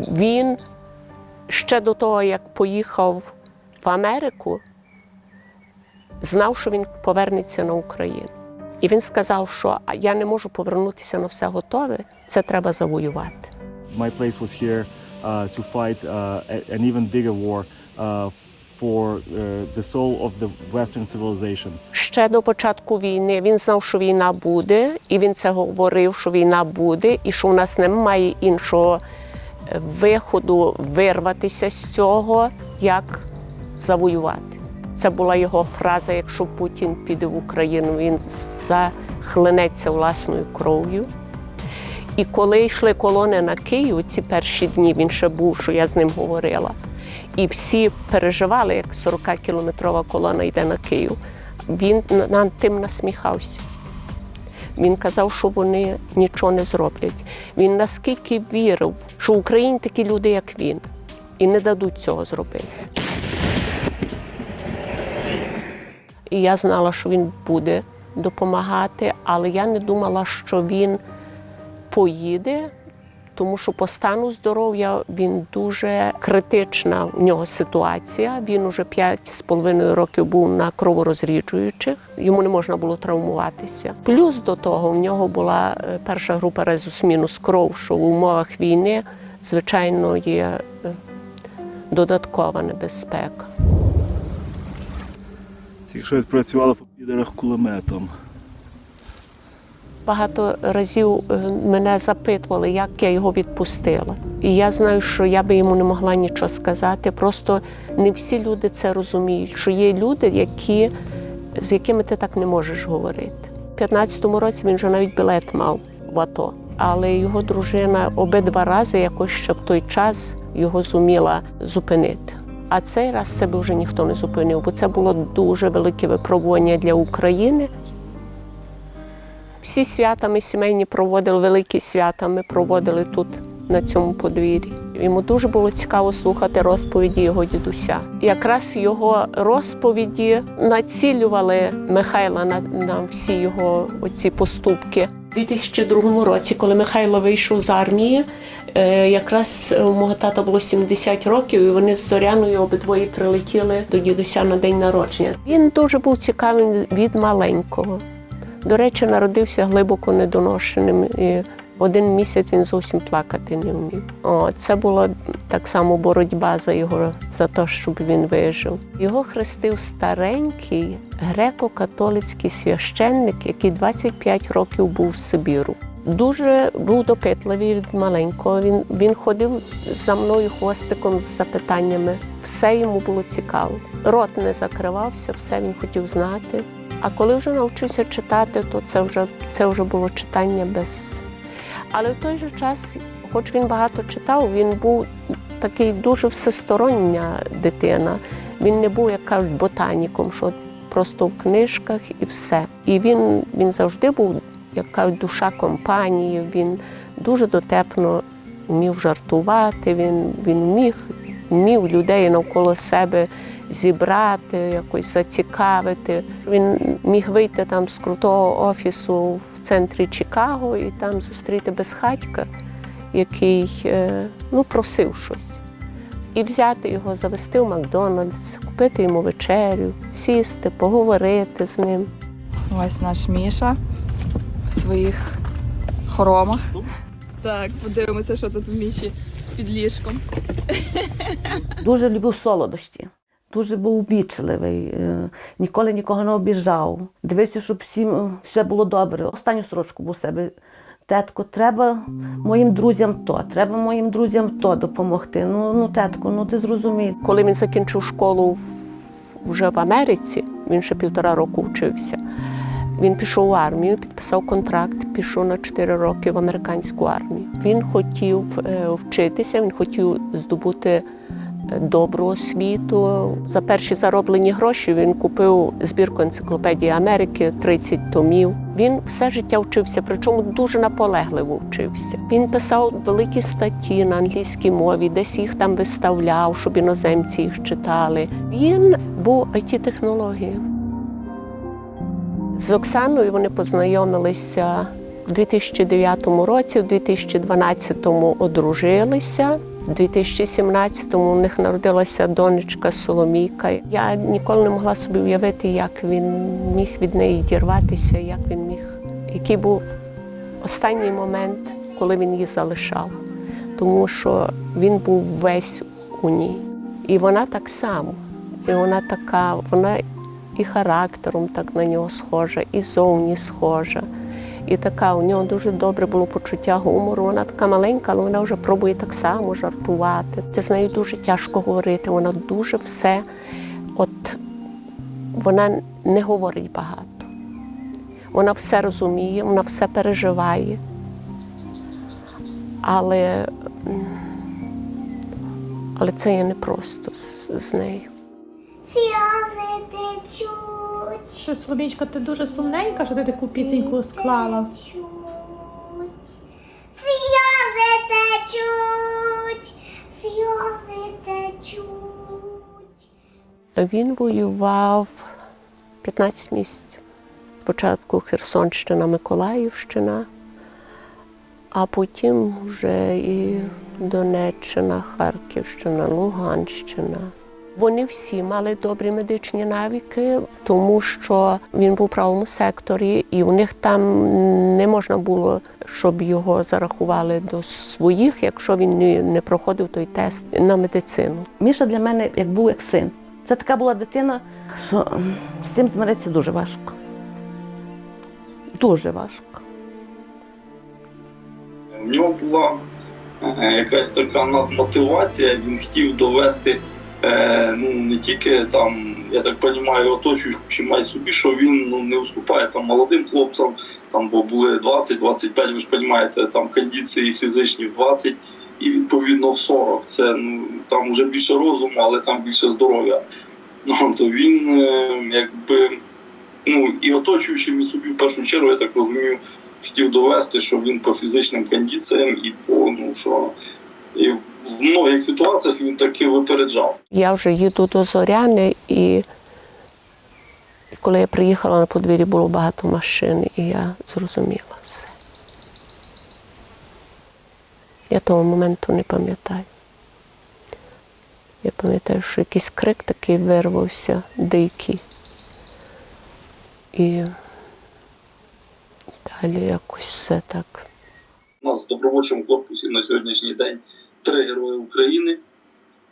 Він ще до того, як поїхав в Америку, знав, що він повернеться на Україну. І він сказав, що я не можу повернутися на все готове, це треба завоювати. My place was here uh, to fight uh, an even bigger war uh, for uh, the soul of the Western civilization. Ще до початку війни він знав, що війна буде, і він це говорив, що війна буде, і що у нас немає іншого виходу вирватися з цього, як завоювати. Це була його фраза: якщо Путін піде в Україну, він захлинеться власною кров'ю. І коли йшли колони на Київ, ці перші дні він ще був, що я з ним говорила. І всі переживали, як 40-кілометрова колона йде на Київ. Він на- над тим насміхався. Він казав, що вони нічого не зроблять. Він наскільки вірив, що в Україні такі люди, як він, і не дадуть цього зробити. І я знала, що він буде допомагати, але я не думала, що він поїде, тому що по стану здоров'я він дуже критична в нього ситуація. Він уже 5,5 років був на кроворозріджуючих, йому не можна було травмуватися. Плюс до того в нього була е, перша група резус мінус кров, що в умовах війни, звичайно, є е, додаткова небезпека. Тільки що відпрацювали по підерах кулеметом. Багато разів е, мене запитували, як я його відпустила. І я знаю, що я би йому не могла нічого сказати. Просто не всі люди це розуміють, що є люди, які, з якими ти так не можеш говорити. У 15-му році він вже навіть білет мав в АТО, але його дружина обидва рази якось ще в той час його зуміла зупинити. А цей раз це би вже ніхто не зупинив, бо це було дуже велике випробування для України. Всі свята ми сімейні проводили, великі свята ми проводили тут, на цьому подвір'ї. Йому дуже було цікаво слухати розповіді його дідуся. Якраз його розповіді націлювали Михайла на, на всі його оці поступки. У 2002 році, коли Михайло вийшов з армії, е, якраз у мого тата було 70 років, і вони з Зоряною обидвоє прилетіли до дідуся на день народження. Він дуже був цікавий від маленького. До речі, народився глибоко недоношеним. І один місяць він зовсім плакати не вмів. О, це була так само боротьба за його за те, щоб він вижив. Його хрестив старенький греко-католицький священник, який 25 років був в Сибіру. Дуже був допитливий від маленького. Він, він ходив за мною хвостиком з запитаннями. Все йому було цікаво. Рот не закривався, все він хотів знати. А коли вже навчився читати, то це вже, це вже було читання без. Але в той же час, хоч він багато читав, він був такий дуже всестороння дитина. Він не був, як кажуть, ботаніком, що просто в книжках і все. І він, він завжди був, як кажуть, душа компанії. Він дуже дотепно вмів жартувати, він, він вміг, вмів людей навколо себе зібрати, якось зацікавити. Він міг вийти там з крутого офісу в центрі Чикаго і там зустріти безхатька, який е, ну, просив щось. І взяти його, завести в Макдональдс, купити йому вечерю, сісти, поговорити з ним. Ось наш Міша в своїх хоромах. Так, подивимося, що тут в Міші під ліжком. Дуже любив солодощі. Дуже був вічливий, е, ніколи нікого не обіжав. Дивився, щоб всім е, все було добре. Останню сорочку був у себе. Тетко, треба моїм друзям то, треба моїм друзям то допомогти. Ну, ну тетко, ну ти зрозумій. Коли він закінчив школу вже в Америці, він ще півтора року вчився. Він пішов в армію, підписав контракт, пішов на 4 роки в американську армію. Він хотів е, вчитися, він хотів здобути добру освіту. За перші зароблені гроші він купив збірку енциклопедії Америки, 30 томів. Він все життя вчився, причому дуже наполегливо вчився. Він писав великі статті на англійській мові, десь їх там виставляв, щоб іноземці їх читали. Він був it технологією з Оксаною вони познайомилися у 2009 році, у 2012 одружилися. У 2017-му у них народилася донечка Соломійка. Я ніколи не могла собі уявити, як він міг від неї дірватися, як він міг, який був останній момент, коли він її залишав. Тому що він був весь у ній. І вона так само. І вона така, вона і характером так на нього схожа, і зовні схожа. І така, у нього дуже добре було почуття гумору. Вона така маленька, але вона вже пробує так само жартувати. Ти з нею дуже тяжко говорити. Вона дуже все, от вона не говорить багато. Вона все розуміє, вона все переживає. Але, але це є непросто з, з нею. Сльози течуть. Що, Соломічка, ти дуже сумненька, що ти таку пісеньку склала. Сльози течуть. Сльози течуть. Він воював 15 місяців. Спочатку Херсонщина, Миколаївщина, а потім вже і Донеччина, Харківщина, Луганщина. Вони всі мали добрі медичні навики, тому що він був в правому секторі, і у них там не можна було, щоб його зарахували до своїх, якщо він не- проходив той тест на медицину. Міша для мене як був як син. Це така була дитина, що з цим змиритися дуже важко. Дуже важко. В нього була е, якась така надмотивація, він хотів довести е, ну, не тільки там, я так розумію, оточуючим, а й собі, що він ну, не уступає там молодим хлопцям, там бо були 20-25, ви ж розумієте, там кондиції фізичні в 20 і відповідно в 40. Це ну, там вже більше розуму, але там більше здоров'я. Ну, то він е, якби ну і оточуючим і собі в першу чергу, я так розумію, хотів довести, що він по фізичним кондиціям і по ну що і в многих ситуаціях він таки випереджав. Я вже їду до Зоряни, і коли я приїхала на подвір'ї, було багато машин, і я зрозуміла все. Я того моменту не пам'ятаю. Я пам'ятаю, що якийсь крик такий вирвався, дикий. І далі якось все так. У нас в добровольчому корпусі на сьогоднішній день три герої України: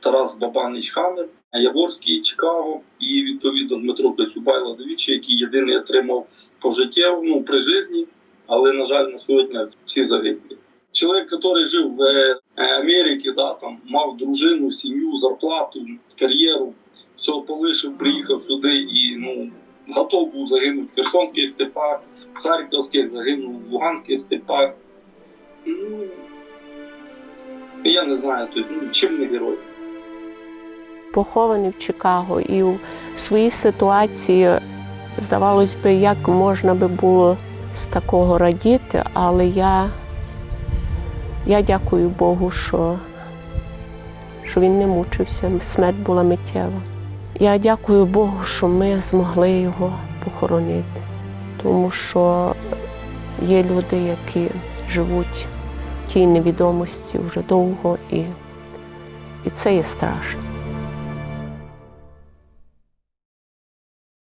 Тарас Бабанич Хамер, Яворський Чикаго і відповідно Дмитро Касюбайло Довічі, який єдиний отримав пожиттєво, ну при житті, але на жаль, на сьогодні всі загиблі. Чоловік, який жив в е, Америці, да, там мав дружину, сім'ю, зарплату, кар'єру, все полишив, приїхав сюди і ну готов був загинути в Херсонських степах, в Харківських загинув в Луганських степах. Ну, я не знаю, тобто, ну, чим не герой. похований в Чикаго, і у своїй ситуації, здавалось би, як можна би було з такого радіти, але я, я дякую Богу, що, що він не мучився, смерть була миттєва. Я дякую Богу, що ми змогли його похоронити, тому що є люди, які живуть в тій невідомості вже довго, і, і це є страшно.